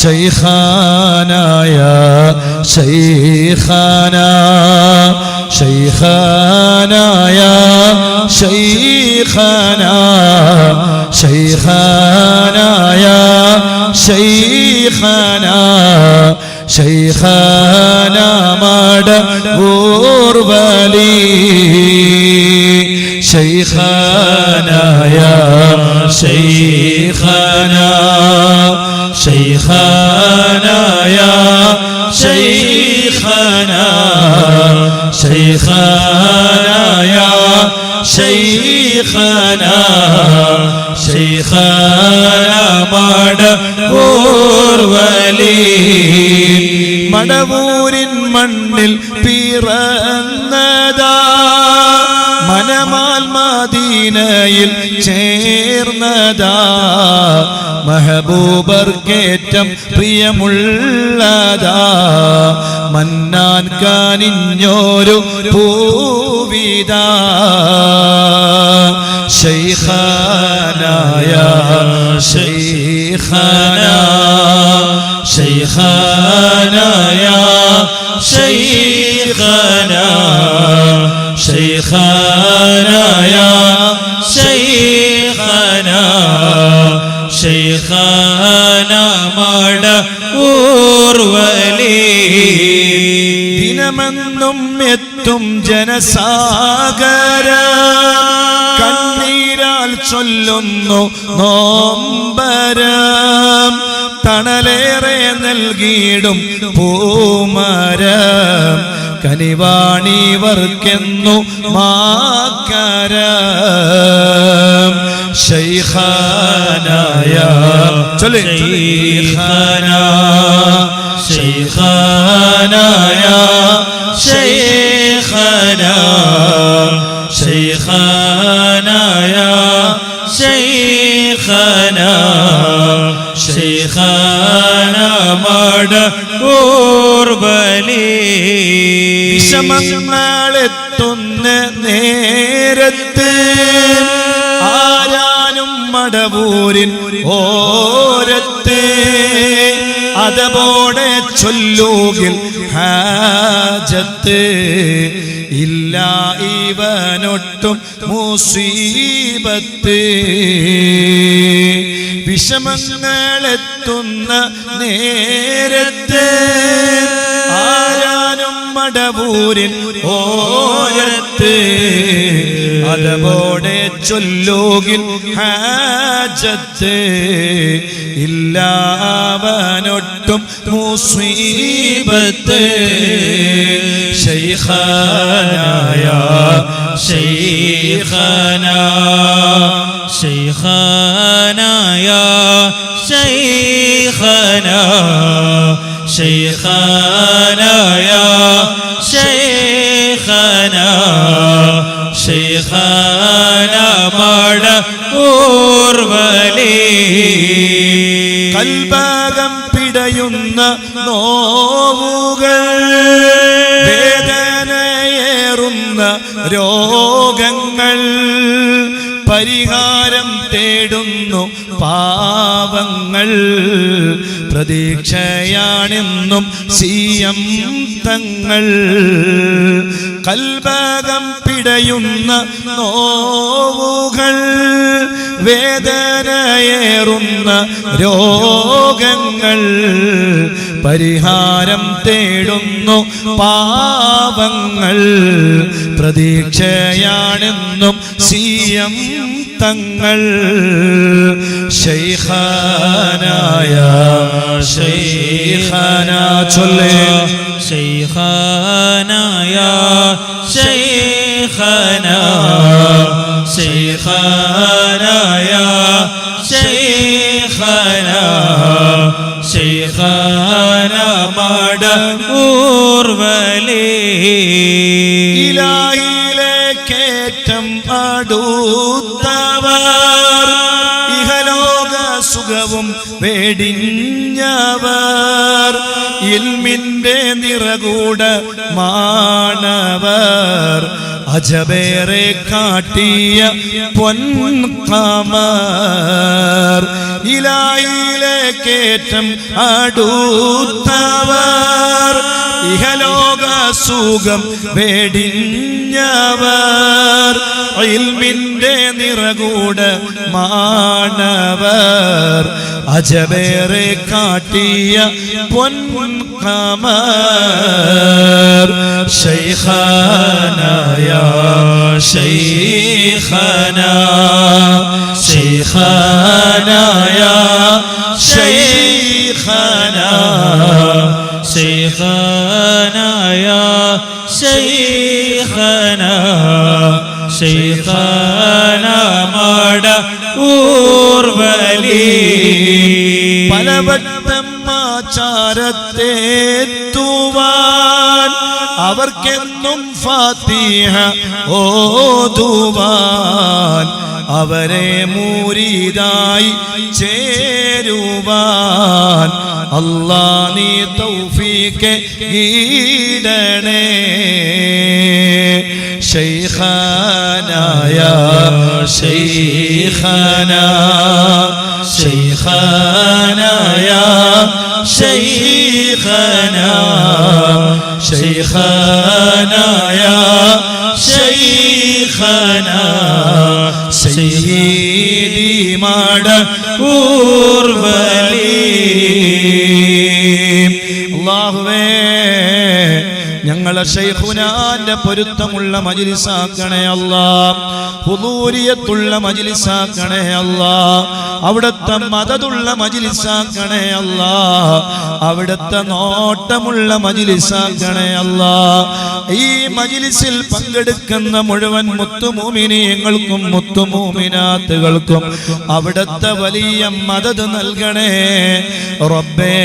ഷൈഖാനായ ഷൈഖാന ഷൈഖാനായ ഷൈഖാന ഷൈഖാനായ ഷൈഖാന ശൈഖാനാമട ഊർവലി. ശൈഖാനായ ശൈഖാനാ مدى ولي شيخانا يا شيخانا شيخانا يا شيخانا شيخانا മദീനയിൽ ചേർന്നതാ. മഹബൂബർക്കേറ്റം പ്രിയമുള്ളതാ. മന്നാൻ കാനിഞ്ഞോരു പൂവിതാ. ശൈഖാനായ ശൈഖാനാ ശൈഖാനായ ശൈഖാനാ ശൈഖാനായ ശൈഖാനാ ശൈഖാന മട ഊർവലി ദിനമെന്നും എത്തും ജനസാഗര. കണ്ണീരാൽ ചൊല്ലുന്നു നോമ്പരം. തണലേറെ നൽകിയിടും പൂമരം. കനിവാണിവർക്കെന്നു മാക്കര. ശൈഖാനായ ശൈഖാന ശൈഖാനായ ശൈഖാന ശൈഖാനായ ശൈഖാന. ശൈഖാന ഓർബലി വിഷമങ്ങളെത്തുന്ന നേരത്ത് ആരാനും മടവൂരിൻ ഓരത്ത് അതപോടെ ചൊല്ലൂകിൽ ഹാജത്ത്. ഇല്ല ഇവനൊട്ടും മുസീബത്ത്. വിഷമങ്ങളെത്തുന്ന നേരത്തെ ആരാനും മടവൂരിൻ ഓരത്ത് അതപോടെ ചൊല്ലുകിൽ ഹാജത്ത് ഇല്ലാവനൊട്ടും മുസീബത്ത് ശൈഖന ശൈഖാന ശൈഖാനായ ശൈഖാന ശൈഖാനായ ശൈഖാന ശൈഖാന മട ഊർവലി കൽഭാഗം പിടയുന്ന നോവുകൾ വേദനയേറുന്ന രോഗങ്ങൾ പ്രതീക്ഷയാണെന്നും എം തങ്ങൾ കൽഭാഗം പിടയുന്ന നോവുകൾ വേദനയേറുന്ന രോഗങ്ങൾ പരിഹാരം തേടുന്നു പാപങ്ങൾ പ്രതീക്ഷയാണെന്നും സി എം തങ്ങൾ ശൈഖാനായ ശൈഖാന ചൊല്ലേ. ശൈഖാനായ ശൈഖാന ശൈഖാനായ ശൈഖാന ശൈഖാന മട ഊർവലി ഇലായിലേക്കേറ്റം അടുത്തവർ ഇഹലോക സുഖവും വേടിഞ്ഞവർ. ഇൽമിന്റെ നിറകൂട മാണവർ. അജബേറെ കാട്ടിയ പൊൻകമർ. ഇലായിലേക്കേറ്റം അടുത്തവർ. ഇഹലോക സുഖം വേടിഞ്ഞവർ ഇൽമിന്റെ നിറകൂട മാണവർ. അജവേറെ കാട്ടിയ പൊൻകമർ. ശൈഖാനായ ശൈഖന ശൈഖാനായ شيخنا يا شيخنا شيخنا മട ഊർവലി പലവട്ടം ആചാരത്തെത്തുവാൻ അവർക്കെന്നും ഫാത്തിഹ ഓതുവാൻ അവരെ മൂരിതായി ചേരുവാൻ അല്ലാ നീ തൗഫീക്ക് ഈടണേ. ശൈഖാനായ ശൈഖാന ശൈഖാനായ ശൈഖാന ശൈഖാനായ ശൈഖാന. സയ്യിദി മാട ഊർവലി العالمين ഞങ്ങളെ ഷെയ്ഖുനാന്റെ പൊരുത്തമുള്ള മജിലിസാക്കണേ അല്ല. ഹുദൂരിയത്തുള്ള മജിലിസാക്കണേ അല്ല. അവിടുത്തെ മതതുള്ള മജിലിസാക്കണേ അല്ല. അവിടുത്തെ നോട്ടമുള്ള മജിലിസാക്കണേ അല്ല. ഈ മജിലിസിൽ പങ്കെടുക്കുന്ന മുഴുവൻ മുത്തുമൂമിനിയങ്ങൾക്കും മുത്തുമൂമിനാത്തുകൾക്കും അവിടുത്തെ വലിയ മദത് നൽകണേ. റബ്ബേ.